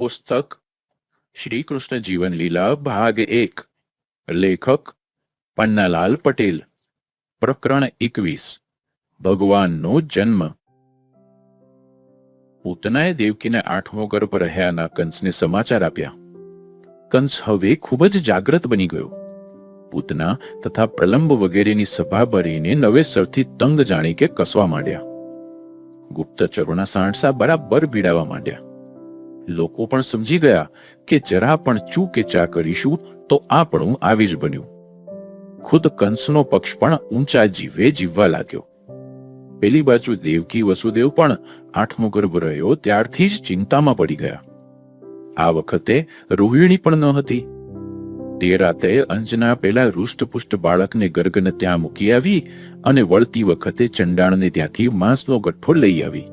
પુસ્તક શ્રી કૃષ્ણ જીવન લીલા ભાગ એક લેખક પન્નાલાલ પટેલ પ્રકરણ એકવીસ ભગવાનનો જન્મ પૂતનાએ દેવકીને આઠમો ગર્ભ રહ્યાના કંસને સમાચાર આપ્યા કંસ હવે ખૂબ જ જાગ્રત બની ગયો પૂતના તથા પ્રલંબ વગેરેની સભા ભરીને નવેસરથી તંગ જાણી કે કસવા માંડ્યા ગુપ્તચરોના સાણસા બરાબર ભીડાવા માંડ્યા લોકો પણ સમજી ગયા કે જરા પણ ચૂ કે ચા કરીશું તો આપણું આવી જ બન્યું. ખુદ કંસનો પક્ષ પણ ઊંચા જીવે જીવવા લાગ્યો. પેલી બાજુ દેવકી વસુદેવ પણ આઠમો ગર્ભ રહ્યો ત્યારથી જ ચિંતામાં પડી ગયા. આ વખતે રોહિણી પણ ન હતી. તે રાતે અંજના પેલા રૂષ્ટપુષ્ટ બાળકને ગર્ગને ત્યાં મૂકી આવી અને વળતી વખતે ચંડાણને ત્યાંથી માંસનો ગઠ્ઠો લઈ આવી.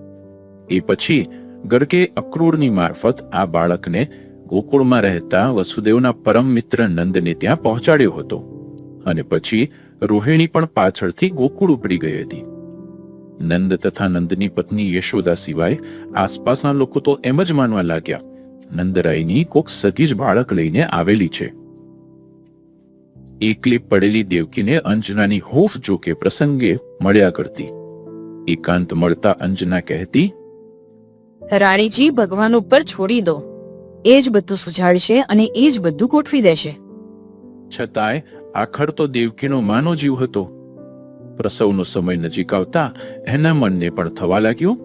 એ પછી ગર્ગે અક્રૂરની મારફત આ બાળકને ગોકુળમાં રહેતા વસુદેવના પરમ મિત્ર નંદને ત્યાં પહોંચાડ્યો હતો અને પછી રોહિણી પણ પાછળથી ગોકુળ ઉપડી ગઈ હતી. નંદ તથા નંદની પત્ની યશોદા સિવાય આસપાસના લોકો તો એમ જ માનવા લાગ્યા નંદરાયની કોક સગી જ બાળક લઈને આવેલી છે. એકલી પડેલી દેવકીને અંજનાની હોફ જોકે પ્રસંગે મળ્યા કરતી. એકાંત મળતા અંજના કહેતી રાણીજી ભગવાન ઉપર છોડી દો. એ જ બધું સુજાડશે અને એ જ બધું ગોઠવી દેશે. છતાંય આખર તો દેવકીનો માનો જીવ હતો. પ્રસવનો સમય નજીક આવતા એના મનને પણ થવા લાગ્યું.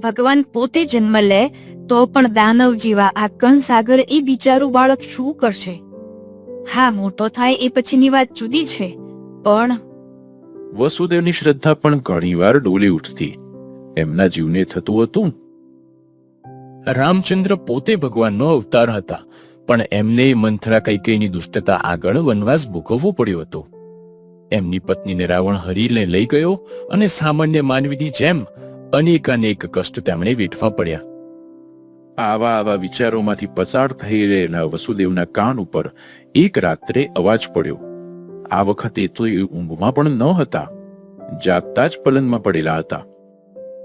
ભગવાન પોતે જન્મ લે તો પણ દાનવ જેવા આ કણસાગર એ બિચારું બાળક શું કરશે? હા મોટો થાય એ પછીની વાત જુદી છે પણ વસુદેવની શ્રદ્ધા પણ ઘણીવાર ડોલી ઉઠતી. એમના જીવને થતું હતું. રામચંદ્ર પોતે ભગવાનનો અવતાર હતા, પણ એમને મંથરા કૈકેયની દુષ્ટતા આગળ વનવાસ ભોગવવો પડ્યો હતો. એમની પત્નીને રાવણ હરીને લઈ ગયો અને સામાન્ય માનવીની જેમ અનેકાનેક કષ્ટ તેમણે વેઠવા પડ્યા. આવા આવા વિચારોમાંથી પસાર થઈ રહેલા વસુદેવના કાન ઉપર એક રાત્રે અવાજ પડ્યો. આ વખતે તો એ ઊંઘમાં પણ ન હતા. જાગતા જ પલંગમાં પડેલા હતા.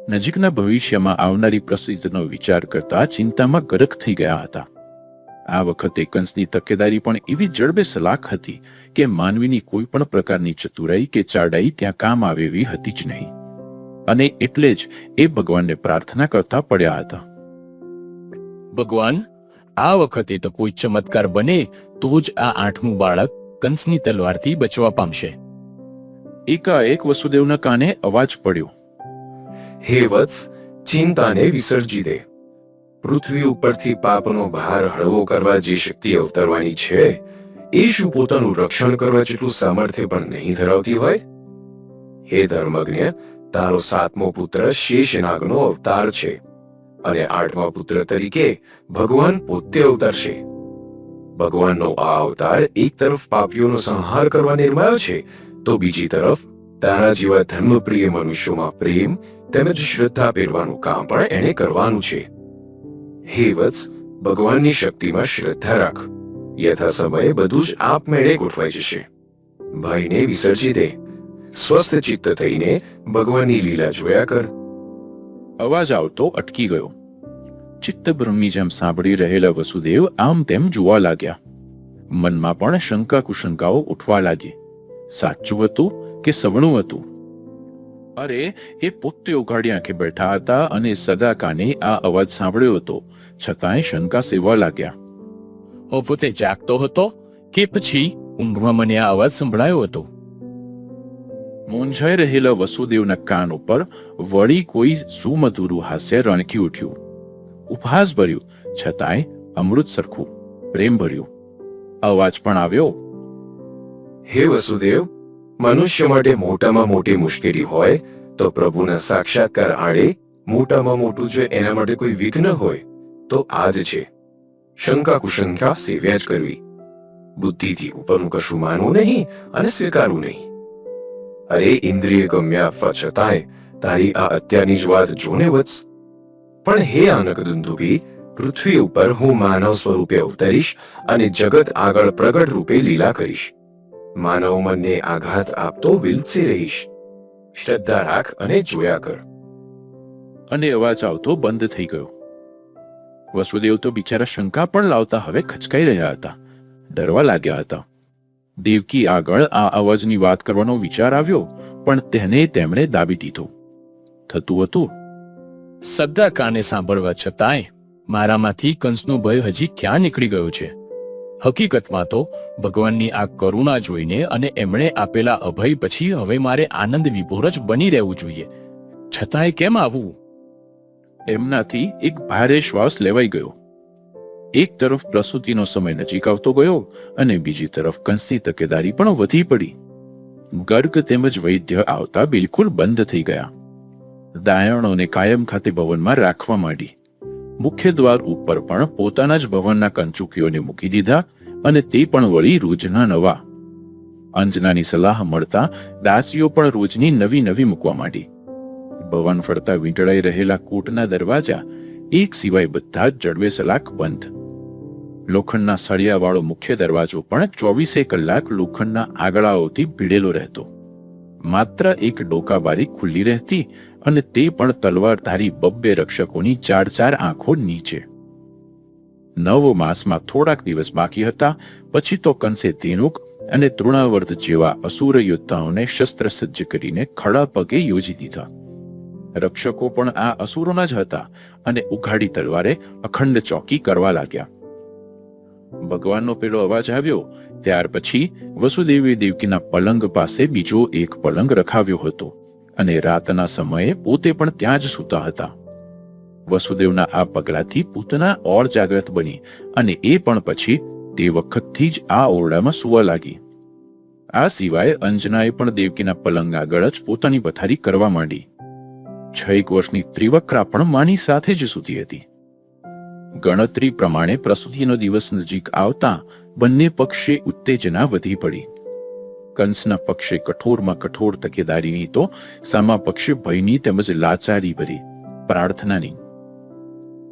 નજીકના ભવિષ્યમાં આવનારી પ્રસિદ્ધનો વિચાર કરતા ચિંતામાં ગરક થઈ ગયા હતા. આ વખતે કંસની તકેદારી પણ એવી જડબે સલાખ હતી કે માનવીની કોઈ પણ પ્રકારની ચતુરાઈ કે ચાડાઈ ત્યાં કામ આવે એવી હતી જ નહીં. અને એટલે જ એ ભગવાનને પ્રાર્થના કરતા પડ્યા હતા. ભગવાન આ વખતે તો કોઈ ચમત્કાર બને તો જ આ આઠમું બાળક કંસની તલવારથી બચવા પામશે. એકાએક વસુદેવના કાને અવાજ પડ્યો. હે વત્સ, ચિંતાને વિસર્જી દે. પૃથ્વી ઉપરથી પાપનો ભાર હળવો કરવા જે શક્તિ અવતરવાની છે એ શું પોતાનું રક્ષણ કરવા જેટલું સામર્થ્ય પણ નહીં ધરાવતી હોય? હે ધર્મજ્ઞ, તારો સાતમો પુત્ર શેષનાગનો અવતાર છે અને આઠમા પુત્ર તરીકે ભગવાન પોતે અવતરશે. ભગવાનનો આ અવતાર એક તરફ પાપીઓનો સંહાર કરવા નિર્માયો છે, તો બીજી તરફ તારા જેવા ધર્મપ્રિય મનુષ્યોમાં પ્રેમ તેમજ શ્રદ્ધા પહેરવાનું કામ પણ એણે કરવાનું છે. હે વત્સ, ભગવાનની શક્તિમાં શ્રદ્ધા રાખ. યથા સમયે બધું જ આપમેળે ગોઠવાઈ જશે. ભયને વિસર્જી દે. સ્વસ્થ ચિત્ત થઈને ભગવાનની લીલા જોયા કર. અવાજ આવતો અટકી ગયો. ચિત્તભ્રમની જેમ સાંભળી રહેલા વસુદેવ આમ તેમ જોવા લાગ્યા. મનમાં પણ શંકા કુશંકાઓ ઉઠવા લાગી. સાચું હતું કે સવણું હતું? અરે, એ પોતે ઉઘાડી આંખે બેઠા હતા અને સદા કાને આ અવાજ સાંભળ્યો હતો. છતાંય શંકા સેવા લાગ્યા. હું, પોતે જાગતો હતો કે પછી ઊંઘમાં મને આ અવાજ સંભળાયો હતો? મૂંઝાઈ રહેલા વસુદેવના કાન ઉપર વળી કોઈ સુમધુરું હાસ્ય રણકી ઉઠ્યું. ઉપહાસ ભર્યું, છતાંય અમૃત સરખું, પ્રેમ ભર્યું. અવાજ પણ આવ્યો. હે વસુદેવ મનુષ્ય માટે મોટામાં મોટી મુશ્કેલી હોય, તો પ્રભુના સાક્ષાત્કાર આડે મોટામાં મોટું જો એના માટે કોઈ વિઘ્ન હોય, તો આ જ છે. શંકા કુશંકા સેવ્યા જ કરવી. બુદ્ધિથી ઉપરનું કશું માનવું નહીં અને સ્વીકારવું નહીં. અરે ઇન્દ્રિય ગમ્યા આપવા છતાંય તારી આ અત્યારની જ વાત જોને વત્સ. પણ હે આનક દુંદુભી પૃથ્વી ઉપર હું માનવ સ્વરૂપે અવતરીશ અને જગત આગળ પ્રગટ રૂપે લીલા કરીશ. માનવ મનને આઘાત આપતો વિલસી રહીશ. શ્રદ્ધા રાખ અને જોયા કર. અને અવાજ આવતો બંધ થઈ ગયો. વસુદેવ તો બિચારા શંકા પણ લાવતા હવે ખચકાઈ રહ્યા હતા. ડરવા લાગ્યા હતા. દેવકી આગળ આ અવાજની વાત કરવાનો વિચાર આવ્યો પણ તેને તેમણે દાબી દીધો. થતું હતું. સદ્દા કાને સાંભળવા છતાંય મારામાંથી કંસનો ભય હજી ક્યાં નીકળી ગયો છે? હકીકતમાં તો ભગવાનની આ કરુણા જોઈને અને એમણે આપેલા અભય પછી હવે મારે આનંદ વિભોર જ બની રહેવું જોઈએ. છતાંય કેમ આવું? એમનાથી એક ભારે શ્વાસ લેવાઈ ગયો. એક તરફ પ્રસૂતિનો સમય નજીક આવતો ગયો અને બીજી તરફ કંસની તકેદારી પણ વધી પડી. ગર્ગ તેમજ વૈદ્ય આવતા બિલકુલ બંધ થઈ ગયા. દાયણોને કાયમ ખાતે ભવનમાં રાખવા માંડી. મુખ્ય દ્વાર ઉપર પણ પોતાના જ ભવનના કંચુકીઓને મૂકી દીધા અને તે પણ વળી રોજના નવા. અંજનાની સલાહ મળતા દાસીઓ પણ રોજની નવી નવી મૂકવા માંડી. ભવન ફરતા વીંટળાઈ રહેલા કોટના દરવાજા એક સિવાય બધા જ જડવે સલાક બંધ. લોખંડના સળિયાવાળો મુખ્ય દરવાજો પણ ચોવીસે કલાક લોખંડના આગળાઓથી ભીડેલો રહેતો. માત્ર એક ડોકાબારી ખુલ્લી રહેતી અને તે પણ તલવારધારી બબ્બે રક્ષકોની ચાર ચાર આંખો નીચે. નવ માસમાં થોડાક દિવસ બાકી હતા, પછી તો કંસે તેનુક અને તૃણાવર્ત જેવા અસુર યોદ્ધાઓને શસ્ત્ર સજ્જ કરીને ખડા પગે યોજી દીધા. રક્ષકો પણ આ અસુરોના જ હતા અને ઉઘાડી તલવારે અખંડ ચોકી કરવા લાગ્યા. ભગવાનનો પેલો અવાજ આવ્યો ત્યાર પછી વસુદેવે દેવકીના પલંગ પાસે બીજો એક પલંગ રખાવ્યો હતો અને રાતના સમયે પોતે પણ ત્યાં જ સૂતા હતા. વસુદેવના આ પગલાથી પૂતના ઓર જાગ્રત બની અને એ પણ પછી તે વખતથી જ આ ઓરડામાં સૂવા લાગી. આ સિવાય અંજનાએ પણ દેવકીના પલંગ આગળ જ પોતાની પથારી કરવા માંડી. છ એક વર્ષની ત્રિવક્રા પણ માની સાથે જ સૂતી હતી. ગણતરી પ્રમાણે પ્રસૂતિનો દિવસ નજીક આવતા બંને પક્ષે ઉત્તેજના વધી પડી. કંસના પક્ષે કઠોરમાં કઠોર તકેદારીની તો સામા પક્ષે ભયની તેમજ લાચારી ભરી. પ્રાર્થનાની.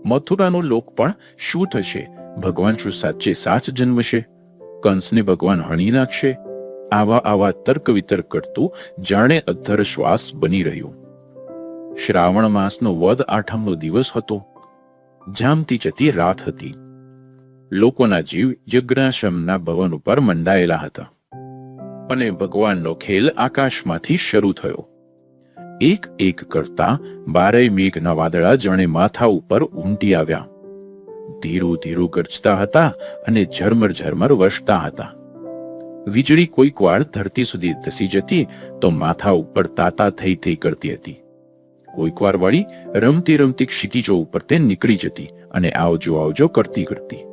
મથુરાનો લોક પણ શું થશે? ભગવાન શું સાચે સાચ જન્મશે? કંસને ભગવાન હણી નાખશે? આવા આવા તર્ક વિતર્ક કરતું જાણે અધ્ધર શ્વાસ બની રહ્યું. શ્રાવણ માસનો વદ આઠમનો દિવસ હતો. જામતી જતી રાત હતી. લોકોના જીવ યજ્ઞાશ્રમના ભવન ઉપર મંડાયેલા હતા. અને ભગવાનનો ખેલ આકાશમાંથી શરૂ થયો. એક એક કરતા બારેય મેઘના વાદળા જણે માથા ઉપર ઉમટી આવ્યા. ધીરું ધીરું ગરજતા હતા અને ઝરમર ઝરમર વસતા હતા. વીજળી કોઈક વાર ધરતી સુધી ધસી જતી તો માથા ઉપર તાતા થઈ થઈ કરતી હતી. કોઈક વાર વળી રમતી રમતી ક્ષિતિજો ઉપર તે નીકળી જતી અને આવજો આવજો કરતી કરતી.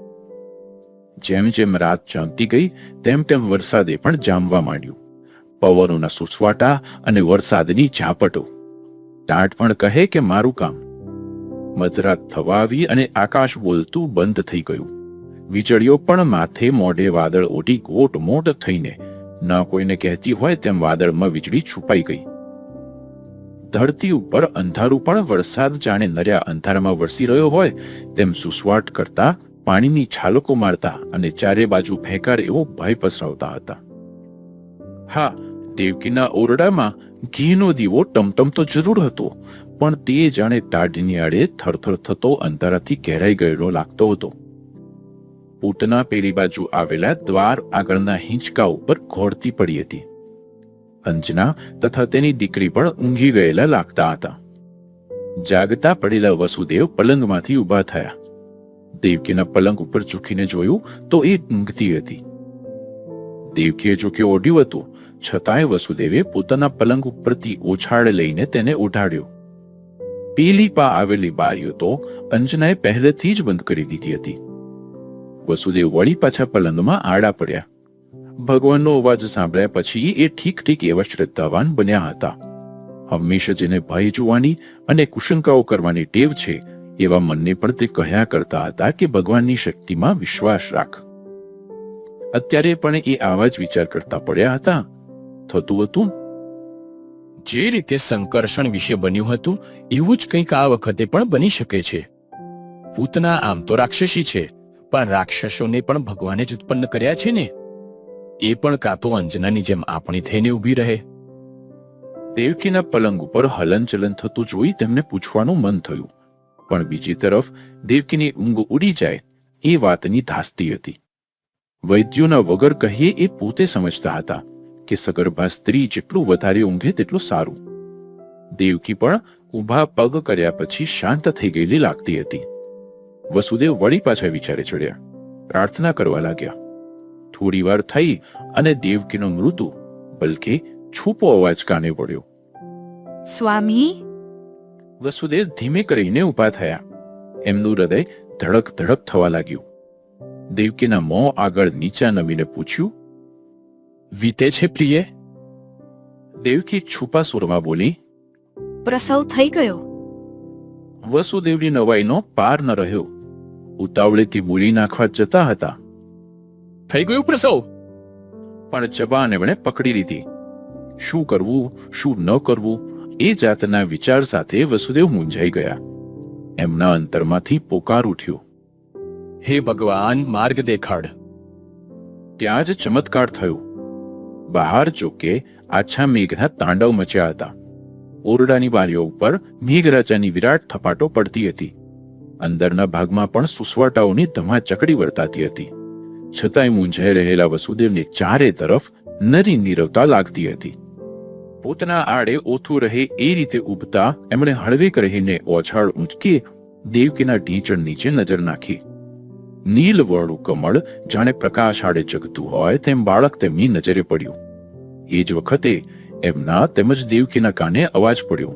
જેમ જેમ રાત જામતી ગઈ, તેમ તેમ વરસાદે પણ જામવા માંડ્યું. પવનોના સુસવાટા અને વરસાદની ઝાપટો. ટાટ પણ કહે કે મારું કામ. મધરાત થવા આવી અને આકાશ બોલતું બંધ થઈ ગયું. વીજળીઓ પણ માથે મોઢે વાદળ ઓઢી ગોટ મોટ થઈને, ન કોઈને કહેતી હોય તેમ વાદળમાં વીજળી છુપાઈ ગઈ. ધરતી ઉપર અંધારું પણ વરસાદ જાણે નર્યા અંધારામાં વરસી રહ્યો હોય, તેમ સુસવાટ કરતા પાણીની છાલકો મારતા અને ચારે બાજુ ભેંકાર એવો ભય પસરાવતા હતા. હા, દેવકીના ઓરડામાં ઘીનો દીવો ટમટમતો જરૂર હતો, પણ તે જાણે ટાઢની આડે થરથર થતો અંધારાથી ઘેરાઈ ગયેલો લાગતો હતો. પૂતના પેલી બાજુ આવેલા દ્વાર આગળના હિંચકા ઉપર ઘોડતી પડી હતી. અંજના તથા તેની દીકરી પણ ઊંઘી ગયેલા લાગતા હતા. જાગતા પડેલા વસુદેવ પલંગમાંથી ઊભા થયા. દેવકીના પલંગ ઉપર ઝૂકીને જોયું તો એ ઊંઘતી હતી. દેવકીએ જોકે ઓઢ્યું હતું. છતાંય વસુદેવે પોતાના પલંગ ઉપરથી ઓછાળ લઈને તેને ઉઠાડ્યો. પેલી પા આવેલી બારીઓ તો અંજનાએ પહેલેથી જ બંધ કરી દીધી હતી. વસુદેવ વળી પાછા પલંગમાં આડા પડ્યા. ભગવાનનો અવાજ સાંભળ્યા પછી એ ઠીક ઠીક એવા શ્રદ્ધાવાન બન્યા હતા. હંમેશા જેને ભય જોવાની અને કુશંકાઓ કરવાની ટેવ છે એવા મનને પણ તે કહ્યા કરતા હતા કે ભગવાનની શક્તિમાં વિશ્વાસ રાખ. અત્યારે પણ એ આવા જ વિચાર કરતા પડ્યા હતા. થતું હતું? જે રીતે સંકર્ષણ વિશે બન્યું હતું એવું જ કંઈક આ વખતે પણ બની શકે છે. પૂતના આમ તો રાક્ષસી છે પણ રાક્ષસોને પણ ભગવાને જ ઉત્પન્ન કર્યા છે ને? એ પણ કાં તો અંજનાની જેમ આપણી થઈને ઊભી રહે. દેવકીના પલંગ ઉપર હલનચલન થતું જોઈ તેમને પૂછવાનું મન થયું. પણ બીજી તરફ દેવકીની ઊંઘ ઉડી જાય એ વાતની ધાસ્તી હતી. વૈદ્યોના વગર કહીએ એ પોતે સમજતા હતા કે સગર્ભા સ્ત્રી જેટલું વધારે ઊંઘે તેટલું સારું. દેવકી પણ ઊભા પગ કર્યા પછી શાંત થઈ ગયેલી લાગતી હતી. વસુદેવ વળી પાછા વિચારે ચડ્યા. પ્રાર્થના કરવા લાગ્યા. થોડી વાર થઈ અને દેવકીનો મૃત્યુ, બલકે છૂપો અવાજ કાને પડ્યો સ્વામી વસુદેવ ધીમે કરીને ઊભા થયા. એમનું હૃદય ધડક ધડક થવા લાગ્યું. દેવકીના મોં આગળ નીચા નમીને પૂછ્યું વીતે છે પ્રિય? દેવકી છુપા સુરમાં બોલી પ્રસવ થઈ ગયો. વસુદેવની નવાઈનો પાર ન રહ્યો. ઉતાવળેથી બોલી નાખવા જતા હતા. થઈ ગયું પ્રસવ? પણ જબાન એમણે પકડી લીધી. શું કરવું શું ન કરવું એ જાતના વિચાર સાથે વસુદેવ મૂંઝાઈ ગયા. એમના અંતરમાંથી પોકાર ઉઠ્યો. હે ભગવાન માર્ગ દેખાડ. ત્યાં જ ચમત્કાર થયો. બહાર જોકે આછા મેઘના તાંડવ મચ્યા હતા. ઓરડાની બારીઓ ઉપર મેઘરાજાની વિરાટ થપાટો પડતી હતી. અંદરના ભાગમાં પણ સુસવાટાઓની ધમાચકડી વર્તાતી હતી. છતાંય મૂંઝાઈ રહેલા વસુદેવને ચારે તરફ નરી નીરવતા લાગતી હતી. પોતાના આડે ઓથું રહે એ રીતે ઉભતા એમણે હળવેક રહીને ઓછાળ ઊંચકી દેવકીના ઢીંચણ નીચે નજર નાખી. નીલવર્ણું કમળ જાણે પ્રકાશ આડે જગતું હોય તેમ બાળક તેમની નજરે પડ્યું. એ જ વખતે એમના તેમજ દેવકીના કાને અવાજ પડ્યો.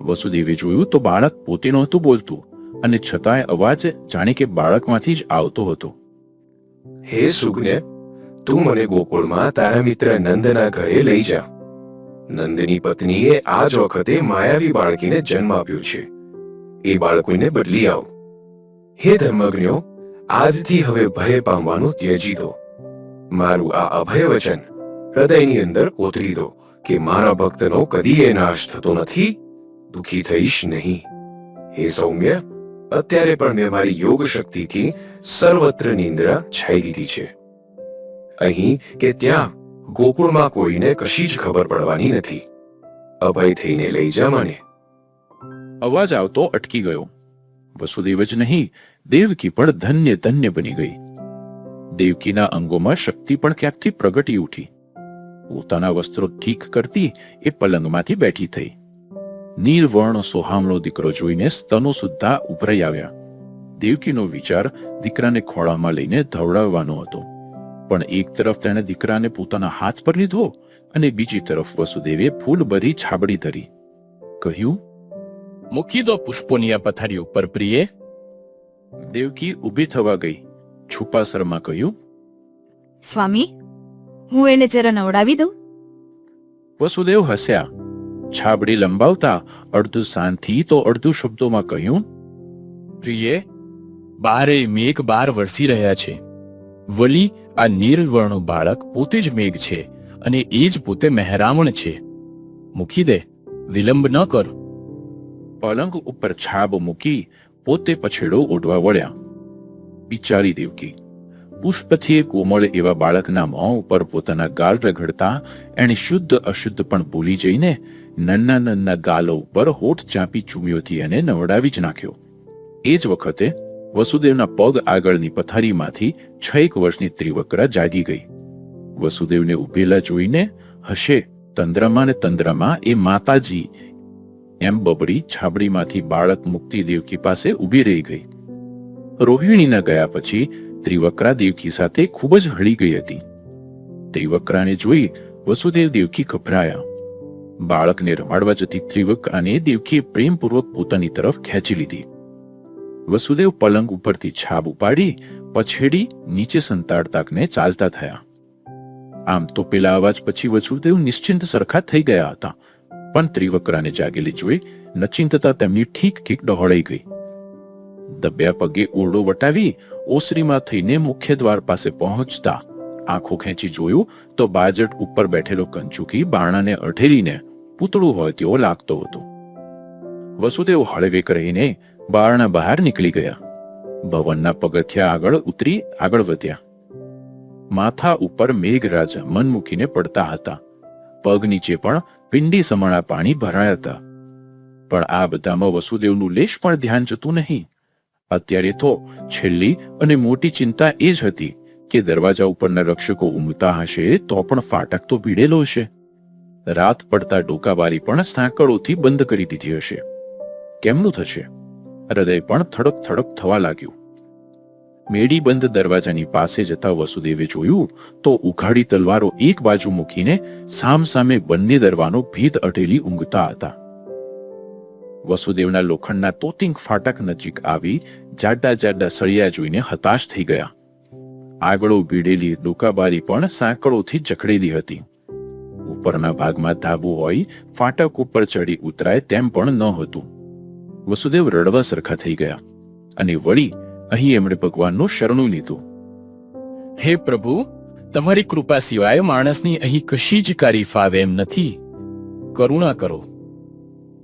વસુદેવે જોયું તો બાળક પોતે નહોતું બોલતું અને છતાંય અવાજ જાણે કે બાળકમાંથી જ આવતો હતો. હે સુગ્ને, તું મને ગોકુળમાં તારા મિત્ર નંદના ઘરે લઈ જા. નંદની પત્નીએ આ જ વખતે માયાવી બાળકીને જન્મ આપ્યો છે. એ બાળકોને બદલી આવ. હે ધર્મજ્ઞો આજથી હવે ભય પામવાનું ત્યજી દો. મારું આ અભય વચન હૃદયની અંદર કોતરી દો કે મારા ભક્તનો કદી એ નાશ થતો નથી. દુખી થઈશ નહીં. હે સૌમ્ય, અત્યારે પણ મેં મારી યોગ શક્તિથી સર્વત્ર નિંદ્રા છાઈ દીધી છે. અહીં કે ત્યાં ગોકુળમાં કોઈને કશી જ ખબર પડવાની નથી. અભય થઈને લઈ જા મને. અવાજ આવતો અટકી ગયો. વસુદેવ જ નહીં, દેવકી પણ ધન્ય ધન્ય બની ગઈ. દેવકીના અંગોમાં શક્તિ પણ ક્યાંકથી પ્રગટી ઉઠી. પોતાના વસ્ત્રો ઠીક કરતી એ પલંગમાંથી બેઠી થઈ. નીલવર્ણ સોહામણો દીકરો જોઈને સ્તનો સુદ્ધા ઉભરાઈ આવ્યા. દેવકીનો વિચાર દીકરાને ખોળામાં લઈને ધવડાવવાનો હતો. પણ એક તરફ તેણે દીકરાને પોતાના હાથ પર લીધો અને બીજી તરફ વસુદેવે ફૂલ ભરી છાબડી ધરી. કહ્યું મૂકી દો પુષ્પોની આ પથારી ઉપર પ્રિય. દેવકી ઊભી થવા ગઈ. છુપાસરમાં કહ્યું સ્વામી હું એને જરા નવડાવી દઉં? વસુદેવ હસ્યા. છાબડી લંબાવતા અડધું શાંતિ તો અડધું શબ્દોમાં કહ્યું પ્રિય બારે મેઘ બાર વરસી રહ્યા છે. વલી આ નીલવર્ણો બાળક પોતે જ મેઘ છે અને એ જ પોતે મહેરામણ છે. મૂકી દે, વિલંબ ન કર. પલંગ ઉપર છાબ મૂકી પોતે પછેડો ઓઢવા વળ્યા. બિચારી દેવકી, પુષ્પથી કોમળ એવા બાળકના મોં ઉપર પોતાના ગાલ રગડતા એણે શુદ્ધ અશુદ્ધ પણ ભૂલી જઈને નન્ના નન્ના ગાલો ઉપર હોઠ ચાંપી ચૂમ્યોથી એને નવડાવી જ નાખ્યો. એ જ વખતે વસુદેવના પગ આગળની પથારીમાંથી છ એક વર્ષની ત્રિવક્રા જાગી ગઈ. વસુદેવને ઉભેલા જોઈને, હશે, તંદ્રમાં ને તંદ્રમાં, એ માતાજી. એમ બબડી છાબડીમાંથી બાળક મુક્તિ દેવકી પાસે ઊભી રહી ગઈ. રોહિણીના ગયા પછી ત્રિવક્રા દેવકી સાથે ખૂબ જ હળી ગઈ હતી. ત્રિવક્રાને જોઈ વસુદેવ દેવકી ગભરાયા. બાળકને રમાડવા જતી ત્રિવકરાને દેવકીએ પ્રેમપૂર્વક પોતાની તરફ ખેંચી લીધી. વસુદેવ પલંગ ઉપરથી છાબ ઉપાડી પછેડી નીચે સંતાડતાકને ચાલતા થયા. આમ તો પેલા અવાજ પછી વસુદેવ નિશ્ચિંત સરખા થઈ ગયા હતા. પણ ત્રિવક્રાને જાગેલી જોઈ નચિંતતા તેમની ઠીક ઠીક ડહોળાઈ ગઈ. દબ્યા પગે ઓરડો વટાવી ઓસરીમાં થઈને મુખ્ય દ્વાર પાસે પહોંચતા આંખો ખેંચી જોયું તો બાજટ ઉપર બેઠેલો કંચુકી બારણાને અઢેરીને પૂતળું હોય તેવો લાગતો હતો. વસુદેવ હળવેક રહીને બારણા બહાર નીકળી ગયા. ભવનના પગથિયા આગળ ઉતરી આગળ વધ્યા. માથા ઉપર મેઘરાજા મન મૂકીને પડતા હતા. પગ નીચે પણ પિંડી સમાણા પાણી ભરાયા હતા. પણ આ બધામાં વસુદેવનું લેશ પણ ધ્યાન જતું નહીં. અત્યારે તો છેલ્લી અને મોટી ચિંતા એ જ હતી કે દરવાજા ઉપરના રક્ષકો ઉમતા હશે તો પણ ફાટક તો ભીડેલો હશે. રાત પડતા ડોકાબારી પણ સાંકળોથી બંધ કરી દીધી હશે. કેમનું થશે? હૃદય પણ થડક થડક થવા લાગ્યું. મેડી બંધ દરવાજાની પાસે જતા વસુદેવે જોયું તો ઉઘાડી તલવારો એક બાજુ મૂકીને સામ સામે બંને દરવાનો ભીત અટેલી ઊંઘતા હતા. વસુદેવના લોખંડના તોતિંગ ફાટક નજીક આવી જાડા જાડા સળિયા જોઈને હતાશ થઈ ગયા. આગળો ભીડેલી ડોકાબારી પણ સાંકળોથી જકડેલી હતી. ઉપરના ભાગમાં ધાબુ હોય, ફાટક ઉપર ચડી ઉતરાય તેમ પણ ન હતું. વસુદેવ રડવા સરખા થઈ ગયા અને વળી અહીં એમણે ભગવાનનું શરણું લીધું. હે પ્રભુ તમારી કૃપા સિવાય માણસની અહીં કશી જ કારી ફાવે એમ નથી. કરુણા કરો.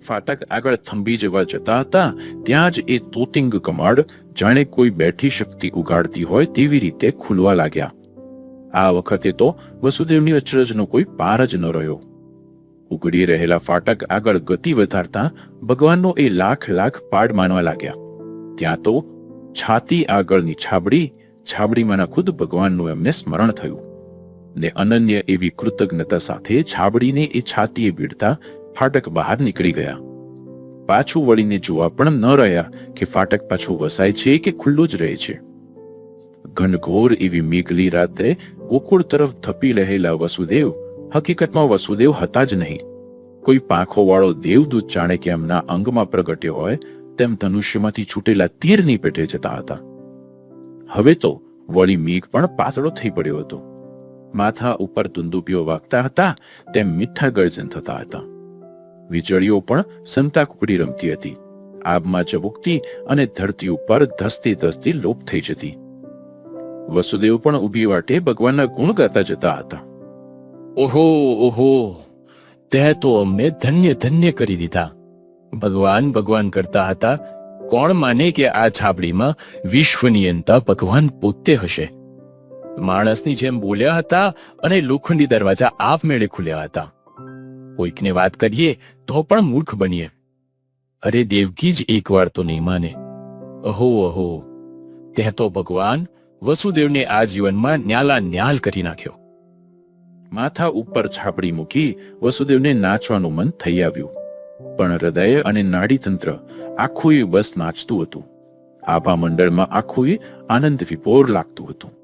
ફાટક આગળ થંભી જવા જતા હતા ત્યાં જ એ તોતિંગ કમાડ જાણે કોઈ બેઠી શક્તિ ઉગાડતી હોય તેવી રીતે ખુલવા લાગ્યા. આ વખતે તો વસુદેવની અચરજનો કોઈ પાર જ ન રહ્યો. ઉગડી રહેલા ફાટક આગળ ગતિ વધારતા ભગવાનનો એ લાખ લાખ પાડ માનવા લાગ્યા. ત્યાં તો છાતી આગળની છાબડી, છાબડીમાંના ખુદ ભગવાનનું એમને સ્મરણ થયું. ને અનન્ય એવી કૃતજ્ઞતા સાથે છાબડીને એ છાતીએ વીડતા ફાટક બહાર નીકળી ગયા. પાછું વળીને જોવા પણ ન રહ્યા કે ફાટક પાછું વસાય છે કે ખુલ્લું જ રહે છે. ઘનઘોર એવી મેઘલી રાત્રે ગોકુળ તરફ ધપી રહેલા વસુદેવ હકીકતમાં વસુદેવ હતા જ નહીં. કોઈ પાંખોવાળો દેવદૂત જાણે કે એમના અંગમાં પ્રગટ્યો હોય, તેમ ધનુષ્યમાંથી છૂટેલા તીરની પેટે જતા હતા. હવે તો વળી મેઘ પણ પાતળો થઈ પડ્યો હતો. માથા ઉપર દુંદુબીઓ વાગતા હતા, તેમ મીઠા ગર્જન થતા હતા. વીજળીઓ પણ સંતા કુકડી રમતી હતી. આબમાં ચબુકતી અને ધરતી ઉપર ધસતી ધસતી લોપ થઈ જતી. વસુદેવ પણ ઊભી વાટે ભગવાનના ગુણ ગાતા જતા હતા. ઓહો ઓહો. તે તો અમને ધન્ય ધન્ય કરી દીધા. ભગવાન ભગવાન કરતા હતા, કોણ માને કે આ છાબડીમાં વિશ્વનિયંતા ભગવાન પોતે હશે? માણસની જેમ બોલ્યા હતા અને લોખંડી દરવાજા આપમેળે ખુલ્યા હતા. કોઈકને વાત કરીએ તો પણ મૂર્ખ બનીએ. અરે દેવકી જ એકવાર તો નહીં માને. અહો અહો તે તો ભગવાન વસુદેવને આ જીવનમાં ન્યાલા ન્યાલ કરી નાખ્યો. માથા ઉપર છાપડી મૂકી વસુદેવને નાચવાનું મન થઈ આવ્યું. પણ હૃદય અને નાડીતંત્ર આખું બસ નાચતું હતું. આભા મંડળમાં આખું આનંદ વિભોર લાગતું હતું.